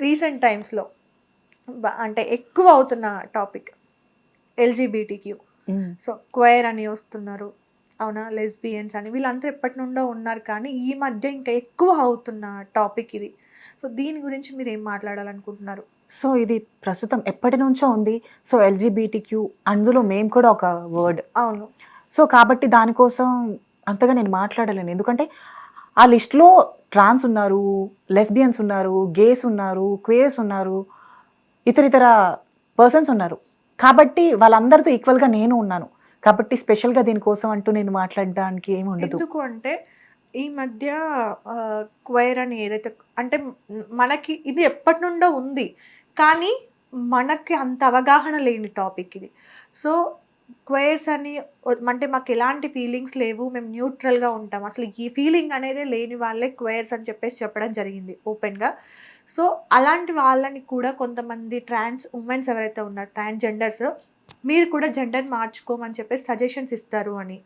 Recent టైమ్స్లో అంటే ఎక్కువ అవుతున్న టాపిక్ ఎల్జీబీటీక్యూ. సో క్వైర్ అని వస్తున్నారు. అవునా? లెస్బియన్స్ అని. వీళ్ళంతా ఎప్పటి నుండో ఉన్నారు కానీ ఈ మధ్య ఇంకా ఎక్కువ అవుతున్న టాపిక్ ఇది. సో దీని గురించి మీరు ఏం మాట్లాడాలనుకుంటున్నారు? సో ఇది ప్రస్తుతం ఎప్పటి నుంచో ఉంది. సో ఎల్జీబీటీ క్యూ అందులో మేము కూడా ఒక వర్డ్. అవును. సో కాబట్టి దానికోసం అంతగా నేను మాట్లాడలేను. ఎందుకంటే ఆ లిస్ట్లో ట్రాన్స్ ఉన్నారు లెస్బియన్స్ ఉన్నారు గేస్ ఉన్నారు క్వేస్ ఉన్నారు ఇతరితర పర్సన్స్ ఉన్నారు. కాబట్టి వాళ్ళందరితో ఈక్వల్గా నేను ఉన్నాను. కాబట్టి స్పెషల్గా దీనికోసం అంటూ నేను మాట్లాడడానికి ఏమి ఉండదు. ఎందుకు అంటే ఈ మధ్య క్వైర్ అని ఏదైతే అంటే మనకి ఇది ఎప్పటి నుండో ఉంది. కానీ మనకి అంత అవగాహన లేని టాపిక్ ఇది. సో క్వైర్స్ అని అంటే మాకు ఎలాంటి ఫీలింగ్స్ లేవు మేము న్యూట్రల్గా ఉంటాం. అసలు ఈ ఫీలింగ్ అనేది లేని వాళ్ళే క్వైర్స్ అని చెప్పేసి చెప్పడం జరిగింది ఓపెన్గా. సో అలాంటి వాళ్ళని కూడా కొంతమంది ట్రాన్స్ ఉమెన్స్ ఎవరైతే ఉన్నారు ట్రాన్స్ జెండర్స్ మీరు కూడా జెండర్ మార్చుకోమని చెప్పేసి సజెషన్స్ ఇస్తారు అని.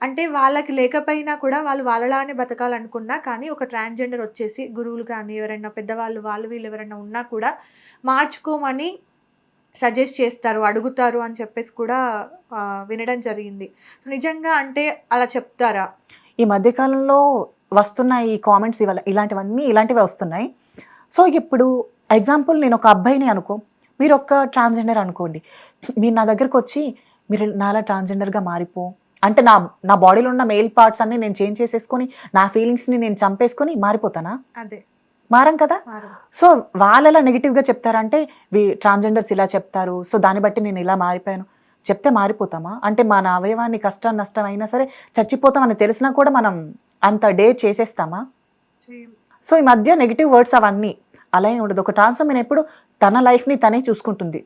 అంటే వాళ్ళకి లేకపోయినా కూడా వాళ్ళు వాళ్ళలానే బతకాలనుకున్నా కానీ ఒక ట్రాన్స్జెండర్ వచ్చేసి గురువులు కానీ ఎవరైనా పెద్దవాళ్ళు వాళ్ళు వీళ్ళు ఎవరైనా ఉన్నా కూడా మార్చుకోమని సజెస్ట్ చేస్తారు అడుగుతారు అని చెప్పేసి కూడా వినడం జరిగింది. సో నిజంగా అంటే అలా చెప్తారా? ఈ మధ్యకాలంలో వస్తున్న ఈ కామెంట్స్ ఇవాళ ఇలాంటివన్నీ ఇలాంటివి వస్తున్నాయి. సో ఇప్పుడు ఎగ్జాంపుల్ నేను ఒక అబ్బాయిని అనుకో మీరు ఒక ట్రాన్స్జెండర్ అనుకోండి. మీరు నా దగ్గరకు వచ్చి మీరు నాలా ట్రాన్స్జెండర్గా మారిపో. అంటే నా నా బాడీలో ఉన్న మెయిల్ పార్ట్స్ అన్ని నేను చేంజ్ చేసేసుకొని నా ఫీలింగ్స్ని నేను చంపేసుకొని మారిపోతానా? అదే. మారం కదా? సో వాళ్ళలా నెగిటివ్గా చెప్తారంటే వి ట్రాన్స్జెండర్స్ ఇలా చెప్తారు. సో దాన్ని బట్టి నేను ఇలా మారిపోయాను. చెప్తే మారిపోతామా? అంటే మన అవయవాన్ని కష్టం నష్టం అయినా సరే చచ్చిపోతామని తెలిసినా కూడా మనం అంత డే చేసేస్తామా. సో ఈ మధ్య నెగిటివ్ వర్డ్స్ అవన్నీ అలా ఉండదు. ఒక ట్రాన్స్ఫర్మేషన్ ఎప్పుడు తన లైఫ్ని తనే చూసుకుంటుంది.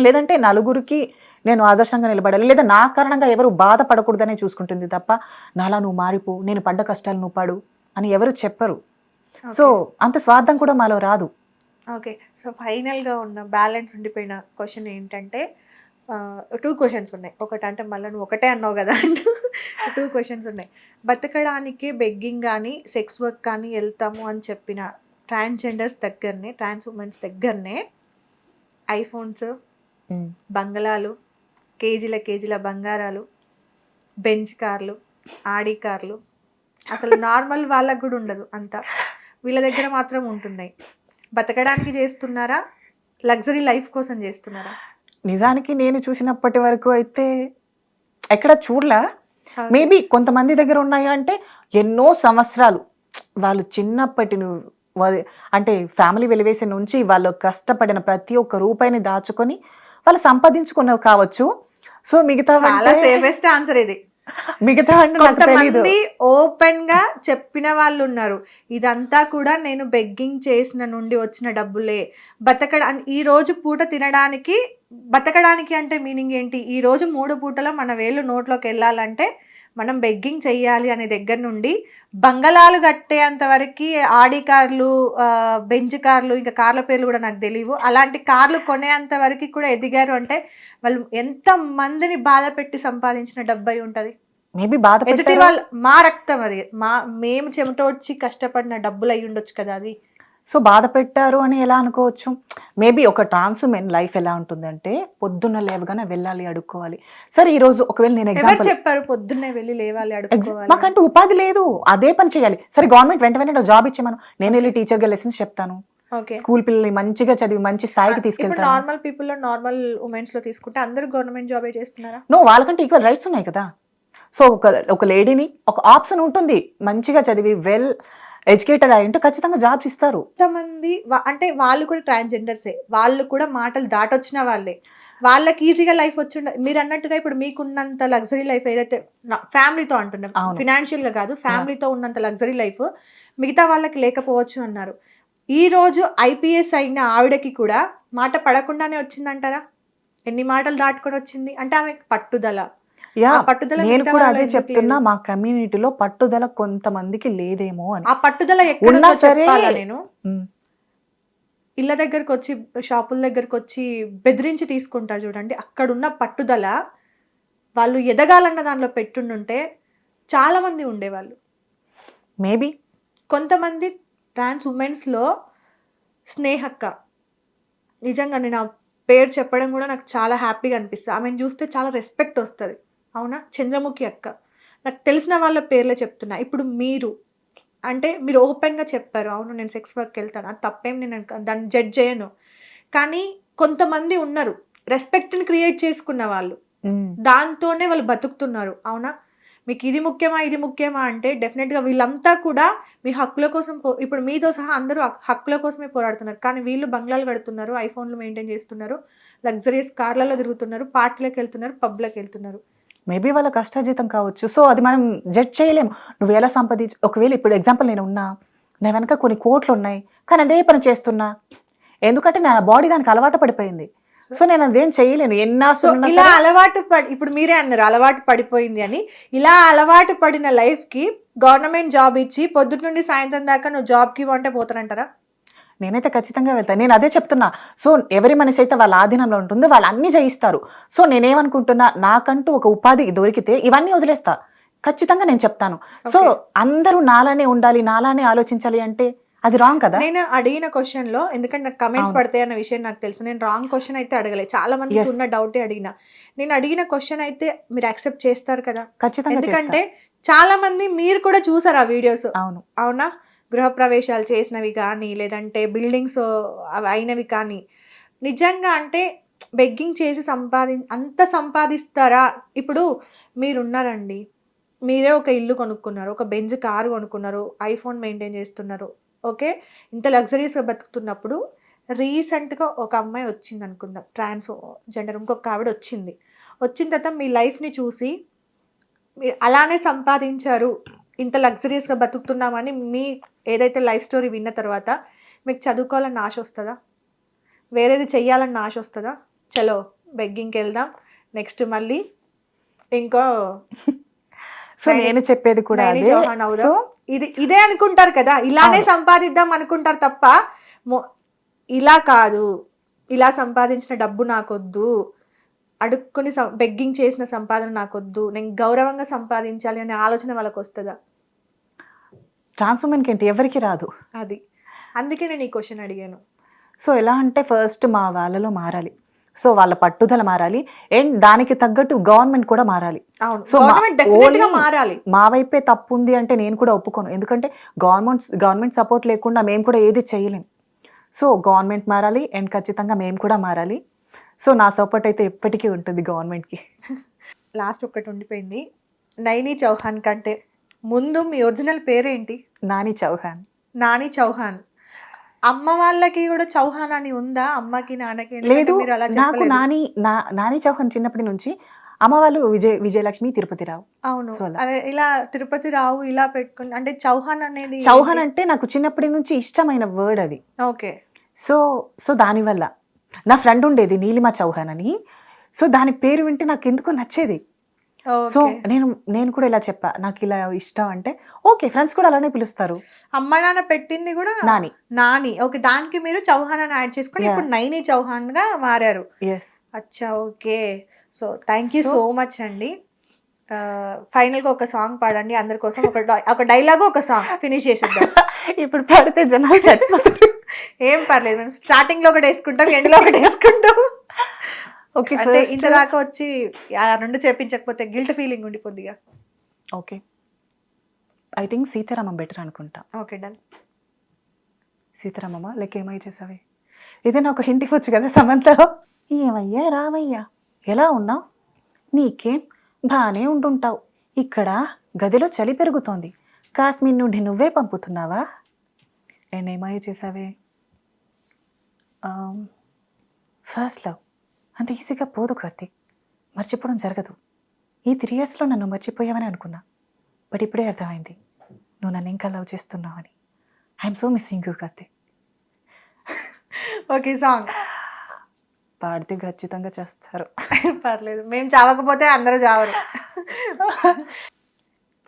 లేదంటే నలుగురికి నేను ఆదర్శంగా నిలబడాలి. లేదా నా కారణంగా ఎవరు బాధపడకూడదనే చూసుకుంటుంది తప్ప నాలా నువ్వు మారిపో నేను పడ్డ కష్టాలు నువ్వు పడు అని ఎవరు చెప్పరు. సో అంత స్వార్థం కూడా మాలో రాదు. ఓకే సో ఫైనల్గా ఉన్న బ్యాలెన్స్ ఉండిపోయిన క్వశ్చన్ ఏంటంటే టూ క్వశ్చన్స్ ఉన్నాయి. ఒకటి అంటే మళ్ళీ నువ్వు ఒకటే అన్నావు కదా టూ క్వశ్చన్స్ ఉన్నాయి. బతకడానికి బెగ్గింగ్ కానీ సెక్స్ వర్క్ కానీ వెళ్తాము అని చెప్పిన ట్రాన్స్జెండర్స్ దగ్గరనే ట్రాన్స్ ఉమెన్స్ దగ్గరనే ఐఫోన్స్. బంగళాలు కేజీల కేజీల బంగారాలు బెంచ్ కార్లు ఆడి కార్లు. అసలు నార్మల్ వాళ్ళకు కూడా ఉండదు అంత. వీళ్ళ దగ్గర మాత్రం ఉంటున్నాయి. బతకడానికి చేస్తున్నారా? లగ్జరీ లైఫ్ కోసం చేస్తున్నారా? నిజానికి నేను చూసినప్పటి వరకు అయితే ఎక్కడ చూడలా. మేబీ కొంతమంది దగ్గర ఉన్నాయి అంటే ఎన్నో సంవత్సరాలు వాళ్ళు చిన్నప్పటి అంటే ఫ్యామిలీ వెలివేసిన నుంచి వాళ్ళు కష్టపడిన ప్రతి ఒక్క రూపాయిని దాచుకొని వాళ్ళు సంపాదించుకున్నవి కావచ్చు. సో మిగతా ఆన్సర్ ఇది. మిగతా కొంతమంది ఓపెన్గా చెప్పిన వాళ్ళు ఉన్నారు ఇదంతా కూడా నేను బెగ్గింగ్ చేసిన నుండి వచ్చిన డబ్బులే. బతకడా ఈ రోజు పూట తినడానికి బతకడానికి అంటే మీనింగ్ ఏంటి? ఈ రోజు మూడు పూటలో మన వేలు నోట్లోకి వెళ్ళాలంటే మనం బెగ్గింగ్ చెయ్యాలి అనే దగ్గర నుండి బంగళాలు కట్టేంత వరకు ఆడి కార్లు బెంజ్ కార్లు ఇంకా కార్ల పేర్లు కూడా నాకు తెలియవు. అలాంటి కార్లు కొనేంత వరకు కూడా ఎదిగారు అంటే వాళ్ళు ఎంత మందిని బాధ పెట్టి సంపాదించిన డబ్బు అయి ఉంటది మేబీ బాధ ఎదుటి. వాళ్ళు మా రక్తం అది. మా మేము చెమట వచ్చి కష్టపడిన డబ్బులు అయి ఉండొచ్చు కదా అది. సో బాధ పెట్టారు అని ఎలా అనుకోవచ్చు? మేబీ ఒక ట్రాన్స్ మెన్ లైఫ్ ఎలా ఉంటుందంటే పొద్దున్న లేవగానే వెళ్ళాలి అడుక్కోవాలి. సరే ఈ రోజు ఒకవేళ నేను ఎగ్జాంపుల్ చెప్పారు పొద్దున్నే వెళ్ళి లేవాలి అడుక్కోవాలి? మాకంటూ ఉపాధి లేదు. అదే పని చేయాలి. సరే గవర్నమెంట్ వెంట వెంటనే జాబ్ ఇచ్చేమను నేను వెళ్ళి టీచర్గా లెసన్స్ చెప్తాను. స్కూల్ పిల్లల్ని మంచిగా చదివి మంచి స్థాయికి తీసుకెళ్తాను. నార్మల్ పీపుల్లో నార్మల్ ఉమెన్స్లో తీసుకుంటే అందరూ గవర్నమెంట్ జాబే చేస్తున్నారా? నో వాళ్ళకంటే ఈక్వల్ రైట్స్ ఉన్నాయి కదా. సో ఒక ఒక లేడీని ఒక ఆప్షన్ ఉంటుంది. మంచిగా చదివి వెల్ ఎడ్యుకేటెడ్ అయి ఉంటే ఖచ్చితంగా జాబ్స్ ఇస్తారు. కొంతమంది వా- అంటే వాళ్ళు కూడా ట్రాన్స్జెండర్సే వాళ్ళు కూడా మాటలు దాటొచ్చిన వాళ్ళే. వాళ్ళకి ఈజీగా లైఫ్ వచ్చిండ మీరు అన్నట్టుగా ఇప్పుడు మీకున్నంత లగ్జరీ లైఫ్ ఏదైతే ఫ్యామిలీతో అంటున్నాం. అవును. ఫినాన్షియల్గా కాదు ఫ్యామిలీతో ఉన్నంత లగ్జరీ లైఫ్ మిగతా వాళ్ళకి లేకపోవచ్చు అన్నారు. ఈ రోజు ఐపీఎస్ అయిన ఆవిడకి కూడా మాట పడకుండానే వచ్చిందంటారా? ఎన్ని మాటలు దాటుకొని వచ్చింది అంటే ఆమె పట్టుదల. యా పట్టుదల నేను కూడా అదే చెప్తున్నా? మా కమ్యూనిటీలో పట్టుదల కొంతమందికి లేదేమో అని. ఆ పట్టుదల ఉన్నా సరే- నేను. ఇళ్ళ దగ్గరకు వచ్చి షాపుల దగ్గరకు వచ్చి బెదిరించి తీసుకుంటారు చూడండి. అక్కడున్న పట్టుదల వాళ్ళు ఎదగాలన్న దానిలో పెట్టుండుంటే చాలా మంది ఉండేవాళ్ళు. మేబీ. కొంతమంది ట్రాన్స్ ఉమెన్స్లో స్నేహక్క. నిజంగా నేను ఆ పేరు చెప్పడం కూడా నాకు చాలా హ్యాపీగా అనిపిస్తుంది. ఆమెను చూస్తే చాలా రెస్పెక్ట్ వస్తుంది. అవునా? చంద్రముఖి అక్క. నాకు తెలిసిన వాళ్ళ పేర్లే చెప్తున్నా. ఇప్పుడు మీరు అంటే మీరు ఓపెన్గా చెప్పారు అవును నేను సెక్స్ వర్క్కి వెళ్తాను అది తప్పేం నేను దాన్ని జడ్జ్ చేయను. కానీ కొంతమంది ఉన్నారు రెస్పెక్ట్ని క్రియేట్ చేసుకున్న వాళ్ళు. దాంతోనే వాళ్ళు బతుకుతున్నారు అవునా? మీకు ఇది ముఖ్యమా ఇది ముఖ్యమా అంటే డెఫినెట్గా వీళ్ళంతా కూడా మీ హక్కుల కోసం పో- ఇప్పుడు మీతో సహా అందరూ హక్- హక్కుల కోసమే పోరాడుతున్నారు. కానీ వీళ్ళు బంగ్లాలు కడుతున్నారు ఐఫోన్లు మెయింటైన్ చేస్తున్నారు లగ్జరియస్ కార్లలో తిరుగుతున్నారు పార్టీలకు వెళ్తున్నారు పబ్లకు వెళ్తున్నారు. మేబీ వాళ్ళ కష్టాజీతం కావచ్చు. సో అది మనం జడ్జ్ చేయలేము నువ్వు ఎలా సంపాదించి ఒకవేళ ఇప్పుడు ఎగ్జాంపుల్ నేను ఉన్నా నా వెనక కొన్ని కోట్లు ఉన్నాయి కానీ అదే పని చేస్తున్నా. ఎందుకంటే నా బాడీ దానికి అలవాటు పడిపోయింది. సో నేను అదేం చేయలేను. ఎన్ని సో ఆస్తులు ఉన్నా ఇలా అలవాటు పడి ఇప్పుడు మీరే అన్నారు అలవాటు పడిపోయింది అని. ఇలా అలవాటు పడిన లైఫ్కి గవర్నమెంట్ జాబ్ ఇచ్చి పొద్దుట నుండి సాయంత్రం దాకా నువ్వు జాబ్కి అంటే పోతానంటారా? నేనైతే ఖచ్చితంగా వెళ్తాను. నేను అదే చెప్తున్నా. సో ఎవరి మనిషి అయితే వాళ్ళ ఆధీనంలో ఉంటుందో వాళ్ళు అన్ని చేయిస్తారు సో నేనేమనుకుంటున్నా నాకంటూ ఒక ఉపాధి దొరికితే ఇవన్నీ వదిలేస్తా. ఖచ్చితంగా నేను చెప్తాను. సో. అందరూ నాలానే ఉండాలి నాలానే ఆలోచించాలి అంటే అది రాంగ్ కదా? నేను అడిగిన క్వశ్చన్లో ఎందుకంటే నాకు కమెంట్స్. పడతాయి అన్న విషయం నాకు తెలుసు. నేను రాంగ్ క్వశ్చన్ అయితే అడగలే. చాలా Yes. ఉన్న డౌటే అడిగిన. నేను అడిగిన క్వశ్చన్ అయితే మీరు యాక్సెప్ట్ చేస్తారు కదా? ఖచ్చితంగా ఎందుకంటే. చాలా మంది మీరు కూడా చూసారు ఆ వీడియోస్. అవును. అవునా? గృహప్రవేశాలు చేసినవి కానీ లేదంటే బిల్డింగ్స్ అవి అయినవి కానీ నిజంగా అంటే బెగ్గింగ్ చేసి సంపాది అంత సంపాదిస్తారా? ఇప్పుడు మీరున్నారండి. మీరే ఒక ఇల్లు కొనుక్కున్నారు ఒక బెంజ్ కారు కొనుక్కున్నారు ఐఫోన్ మెయింటైన్ చేస్తున్నారు ఓకే? ఇంత లగ్జరీస్గా బతుకుతున్నప్పుడు రీసెంట్గా ఒక అమ్మాయి వచ్చింది అనుకుందాం ట్రాన్స్ జెండర్ ఇంకొక ఆవిడ వచ్చింది. వచ్చిన తర్వాత మీ లైఫ్ని చూసి మీరు అలానే సంపాదించారు. ఇంత లగ్జరీస్గా బతుకుతున్నామని మీ ఏదైతే లైఫ్ స్టోరీ విన్న తర్వాత మీకు చదువుకోవాలన్న ఆశ వస్తుందా? వేరేది చెయ్యాలన్న ఆశ వస్తుందా? చలో బెగ్గింగ్కి వెళ్దాం. నెక్స్ట్ మళ్ళీ ఇంకో సో నైని- చెప్పేది కూడా అదే? సో ఇది ఇదే అనుకుంటారు కదా? ఇలానే. సంపాదిద్దాం అనుకుంటారు తప్ప ఇలా కాదు. ఇలా సంపాదించిన డబ్బు నాకొద్దు. అడుక్కుని బెగ్గింగ్ చేసిన సంపాదన నాకొద్దు. నేను గౌరవంగా సంపాదించాలి అనే ఆలోచన వాళ్ళకి వస్తుందా ట్రాన్స్ ఉమెన్కి ఏంటి? ఎవరికి రాదు. అది. అందుకే నేను ఈ క్వశ్చన్ అడిగాను. సో ఎలా అంటే ఫస్ట్ మా వాళ్ళలో మారాలి. సో వాళ్ళ పట్టుదల మారాలి. అండ్ దానికి తగ్గట్టు గవర్నమెంట్ కూడా మారాలి. only- మారాలి. మా వైపే తప్పు ఉంది అంటే నేను కూడా ఒప్పుకోను. ఎందుకంటే గవర్నమెంట్ గవర్నమెంట్ సపోర్ట్ లేకుండా మేము కూడా ఏది చేయలేం. సో గవర్నమెంట్ మారాలి అండ్ ఖచ్చితంగా మేము కూడా మారాలి. సో నా సపోర్ట్ అయితే ఎప్పటికీ ఉంటుంది గవర్నమెంట్కి. లాస్ట్ ఒక్కటి ఉండిపోయింది. నైని చౌహాన్ కంటే ముందు మీ ఒరిజినల్ పేరేంటి? నాని చౌహాన్. నాని చౌహాన్. అమ్మ వాళ్ళకి కూడా చౌహాన్ అని ఉందా? అమ్మకి నాన్నకి? లేదు నాకు. నాని నా నాని చౌహాన్ చిన్నప్పటి నుంచి అమ్మ వాళ్ళు విజయ విజయలక్ష్మి తిరుపతిరావు అవును. సో అలా. అదే ఇలా తిరుపతి రావు ఇలా పెట్టుకుని అంటే చౌహాన్ అనేది చౌహాన్ అంటే నాకు చిన్నప్పటి నుంచి ఇష్టమైన వర్డ్ అది. ఓకే. సో సో దానివల్ల. నా ఫ్రెండ్ ఉండేది నీలిమా చౌహాన్ అని. సో దాని పేరు వింటే నాకు ఎందుకో నచ్చేది. సో నేను నేను కూడా ఇలా చెప్పా నాకు ఇలా ఇష్టం అంటే ఓకే ఫ్రెండ్స్ కూడా అలానే పిలుస్తారు. అమ్మ నాన్న పెట్టింది కూడా నాని. నాని. ఓకే దానికి మీరు చౌహాన్ అని యాడ్ చేసుకొని. ఇప్పుడు నైని చౌహాన్గా మారారు. ఎస్ అచ్చా okay. So thank you so much అండి. ఫైనల్గా ఒక సాంగ్ పాడండి. అందరి కోసం ఒక డై- ఒక డైలాగ్ ఒక సాంగ్. ఫినిష్ చేసేద్దాం. ఇప్పుడు పడితే జనాలు చచ్చిపోతారు. ఏం పర్లేదు మేము స్టార్టింగ్లో ఒకటి వేసుకుంటాం ఎండ్లో ఒకటి వేసుకుంటాం. ఓకే అంటే ఇంత దాకా వచ్చి ఆ రెండు చేపించకపోతే గిల్ట్ ఫీలింగ్ ఉండి కొద్దిగా. Okay I think Sitaramam better అనుకుంటా. ఓకే డన్ సీతారామమ్మ లెక్క ఏమై చేసావే? ఏదైనా ఒక హింట్ ఇవ్వచ్చు కదా సమంతలో ఏమయ్యా రామయ్యా ఎలా ఉన్నావు నీకేం? బాగానే ఉంటుంటావు ఇక్కడ గదిలో చలి పెరుగుతోంది. కాశ్మీర్ నుండి నువ్వే పంపుతున్నావా? ఏమయ్య చేసావే? ఫస్ట్ లవ్ అంత ఈజీగా పోదు కార్తీక్. మర్చిపోవడం జరగదు. ఈ త్రీ ఇయర్స్లో నన్ను మర్చిపోయావని అనుకున్నా. బట్ ఇప్పుడే అర్థమైంది. నువ్వు నన్ను ఇంకా love చేస్తున్నావని I'm so missing you Karthik. Okay song పాడితే ఖచ్చితంగా చేస్తారు. పర్లేదు. మేము చావకపోతే అందరూ చావరు.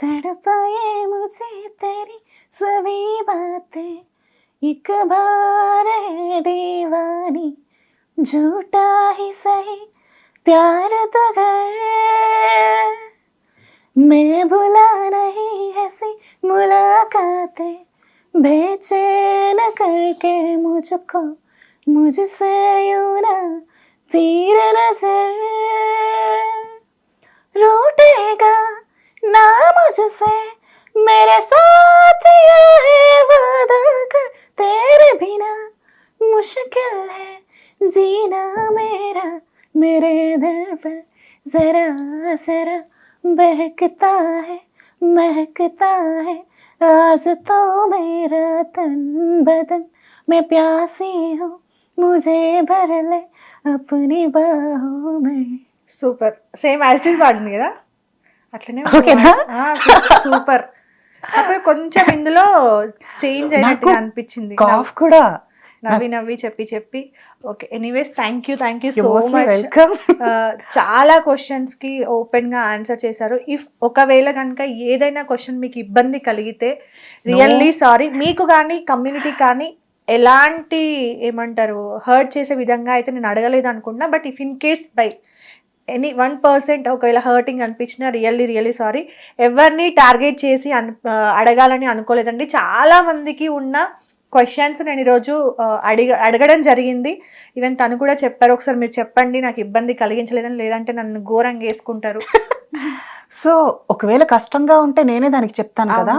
తడపాయే ముచే తరి సవీ బాతే एक बार है दीवानी, झूठा ही सही, प्यार तो कर मैं भुला नहीं ऐसी मुलाकातें बेचैन करके मुझको, मुझसे यूँ ना तीर नज़र। रूठेगा ना मुझसे मेरे साथ ये है वादा कर तेरे बिना मुश्किल है जीना मेरा मेरे दिल पर जरा जरा बहकता है महकता है आज तो मेरा तन बदन मैं प्यासी हूँ मुझे भर ले अपनी बाहों में సూపర్ సేమ్ యాజిటీస్ పాడింది కదా అట్లనే ఓకేనా? సూపర్ నాకు కొంచెం ఇందులో చేంజ్ నాకు అయినట్టుగా అనిపించింది. కాఫ్ కూడా నవ్వి నవ్వి చెప్పి చెప్పి. Okay anyways thank you thank you so much. చాలా క్వశ్చన్స్కి ఓపెన్గా ఆన్సర్ చేశారు. ఇఫ్ ఒకవేళ కనుక ఏదైనా క్వశ్చన్ మీకు ఇబ్బంది కలిగితే రియల్లీ సారీ మీకు కానీ కమ్యూనిటీ కానీ ఎలాంటి ఏమంటారు హర్ట్ చేసే విధంగా అయితే నేను అడగలేదు అనుకున్నా but if in case by any one percent ఒకవేళ హర్టింగ్ అనిపించినా రియల్లీ రియల్లీ సారీ ఎవరిని టార్గెట్ చేసి అన్ అడగాలని అనుకోలేదండి. చాలా మందికి ఉన్న క్వశ్చన్స్ నేను ఈరోజు అడిగ అడగడం జరిగింది. ఈవెన్ తను కూడా చెప్పారు ఒకసారి మీరు చెప్పండి నాకు ఇబ్బంది కలిగించలేదని లేదంటే నన్ను ఘోరంగా వేసుకుంటారు. సో ఒకవేళ కష్టంగా ఉంటే నేనే దానికి చెప్తాను కదా.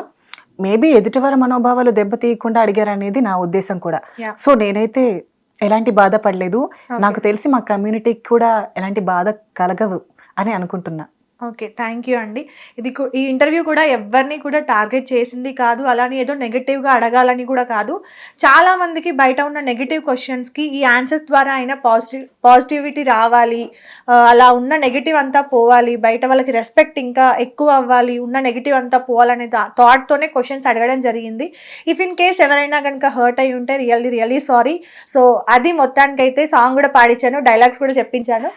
మేబీ ఎదుటివారి మనోభావాలు దెబ్బతీయకుండా అడిగారు అనేది నా ఉద్దేశం కూడా. సో నేనైతే ఎలాంటి బాధపడలేదు. నాకు తెలిసి మా కమ్యూనిటీకి కూడా ఎలాంటి బాధ కలగదు అని అనుకుంటున్నా. ఓకే థ్యాంక్ యూ అండి. ఇది ఈ ఇంటర్వ్యూ కూడా ఎవరిని కూడా టార్గెట్ చేసింది కాదు అలానే ఏదో నెగటివ్గా అడగాలని కూడా కాదు. చాలా మందికి బయట ఉన్న నెగిటివ్ క్వశ్చన్స్కి ఈ ఆన్సర్స్ ద్వారా అయినా పాజిటివ్ పాజిటివిటీ రావాలి అలా ఉన్న నెగటివ్ అంతా పోవాలి బయట వాళ్ళకి రెస్పెక్ట్ ఇంకా ఎక్కువ అవ్వాలి ఉన్న నెగిటివ్ అంతా పోవాలనే థాట్తోనే క్వశ్చన్స్ అడగడం జరిగింది. ఇఫ్ ఇన్ కేస్ ఎవరైనా కనుక హర్ట్ అయి ఉంటే రియల్లీ రియల్లీ సారీ. సో అది మొత్తానికైతే సాంగ్ కూడా పాడించాను డైలాగ్స్ కూడా చెప్పించాను.